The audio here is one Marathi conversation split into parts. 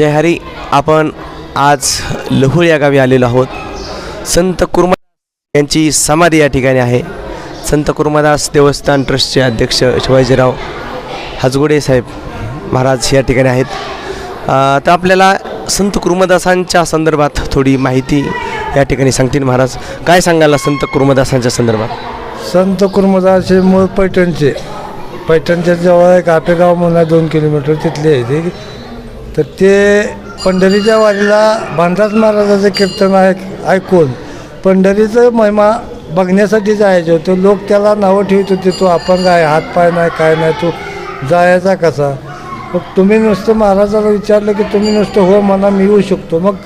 जय हरी आपण आज लहुळ या गावी आलेलो आहोत. संत कुर्मा यांची समाधी या ठिकाणी आहे. संत कुर्मादास देवस्थान ट्रस्टचे अध्यक्ष शिवाजीराव हजगुडे साहेब महाराज या ठिकाणी आहेत. तर आपल्याला संत कुर्मदासांच्या संदर्भात थोडी माहिती या ठिकाणी सांगतील महाराज. काय सांगायला संत कुर्मदासांच्या संदर्भात? संत कुर्मदासचे मूळ पैठणचे. पैठणच्या जवळ एक आपेगाव म्हणून दोन किलोमीटर तिथले आहे ते. तर ते पंढरीच्या वारीला भांडास महाराजाचं कीर्तन ऐक ऐकून पंढरीचं महिमा बघण्यासाठी जायचे होते. लोक त्याला नावं ठेवत होते तो काय आहे हातपाय नाही काय नाही तो जायचा कसा? मग तुम्ही नुसतं महाराजाला विचारलं की तुम्ही नुसतं हो म्हणा मी येऊ शकतो. मग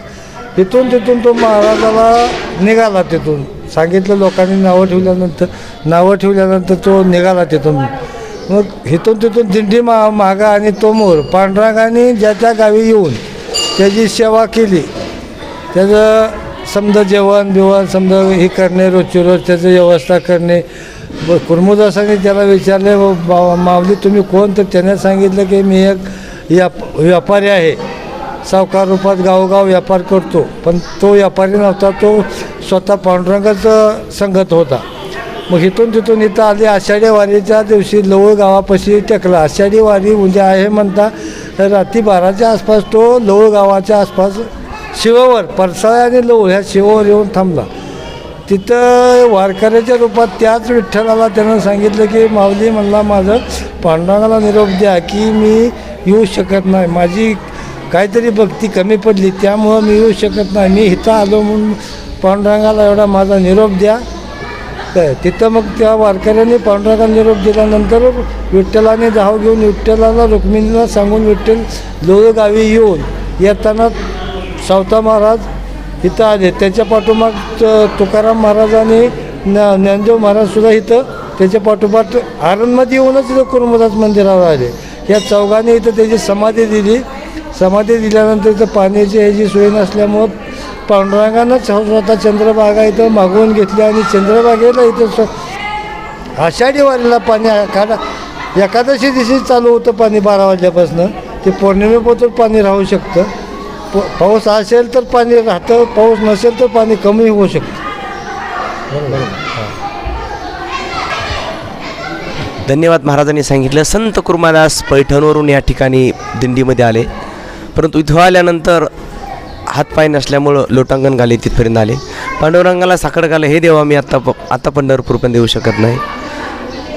तिथून तिथून तो महाराजाला निघाला तिथून. सांगितलं लोकांनी नावं ठेवल्यानंतर नावं ठेवल्यानंतर तो निघाला तिथून. मग इथून तिथून दिंडी मा मागा आणि तोमोर पांडुरंगाने ज्याच्या गावी येऊन त्याची सेवा केली. त्याचं समजा जेवण बिवण समजा हे करणे रोजची रोज त्याचं व्यवस्था करणे. ब कुर्मुदासाने त्याला विचारले "व माऊली तुम्ही कोण? तर त्याने सांगितलं की मी एक व्याप व्यापारी आहे. सावकार रूपात गावोगाव व्यापार करतो. पण तो व्यापारी नव्हता तो स्वतः पांडुरंगाचं संगत होता. मग इथून तिथून इथं आली. आषाढी वारीच्या दिवशी लवळ गावापाशी टेकला. आषाढी वारी उद्या आहे म्हणता तर रात्री बाराच्या आसपास तो लवळ गावाच्या आसपास शिवावर परसाळ आणि लवळ ह्या शिवावर येऊन थांबला. तिथं वारकऱ्याच्या रूपात त्याच विठ्ठलाला त्यानं सांगितलं की माऊली म्हणला माझं पांडुरंगाला निरोप द्या की मी येऊ शकत नाही. माझी काहीतरी भक्ती कमी पडली त्यामुळं मी येऊ शकत नाही. मी इथं आलो म्हणून पांडुरंगाला एवढा माझा निरोप द्या. तर तिथं मग त्या वारकऱ्यांनी पांडुरंगाला निरोप दिल्यानंतर विठ्ठलाने धाव घेऊन विठ्ठलाला रुक्मिणीला सांगून विठ्ठल लोळ गावी येऊन येताना सावता महाराज इथं आले. त्याच्या पाठोमाग तुकाराम महाराजांनी आणि ज्ञानदेव महाराजसुद्धा इथं त्याच्या पाठोपाठ आरणमध्ये येऊनच इथं कुर्मदास मंदिरावर आले. या चौघांनी इथं त्याची समाधी दिली. समाधी दिल्यानंतर इथं पाण्याची ह्याची सोय नसल्यामुळं पांडुरंगानंच स्वतः चंद्रभागा इथं मागवून घेतली आणि चंद्रभागेला इथं स्व आषाढी वारीला पाणी एखादा एकादशी दिवशी चालू होतं पाणी बारा वाजल्यापासून. ते पौर्णिमेपासून पाणी राहू शकतं. प पाऊस असेल तर पाणी राहतं पाऊस नसेल तर पाणी कमी होऊ शकतं. धन्यवाद महाराजांनी सांगितलं. संत कुर्मादास पैठणवरून या ठिकाणी दिंडीमध्ये आले. परंतु इथं आल्यानंतर हातपाय नसल्यामुळं लोटांगण घाले तिथपर्यंत आले. पांडुरंगाला साखर घालं हे देवा मी आत्ता प आता पंढरपूरपर्यंत देऊ शकत नाही.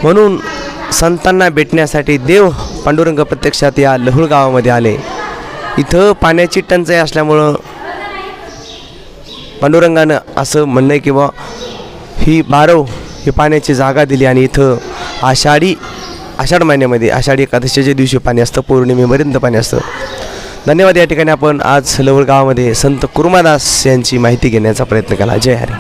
म्हणून संतांना भेटण्यासाठी देव पांडुरंग प्रत्यक्षात या लहुळ गावामध्ये आले. इथं पाण्याची टंचाई असल्यामुळं पांडुरंगानं असं म्हणणं आहे की बा ही बारव ही पाण्याची जागा दिली आणि इथं आषाढी आषाढ महिन्यामध्ये आषाढी एकादशीच्या दिवशी पाणी असतं पौर्णिमेपर्यंत पाणी असतं. धन्यवाद. या ठिकाणी आपण आज लवळ गावामध्ये संत कुर्मादास यांची माहिती घेण्याचा प्रयत्न केला. जय हरी.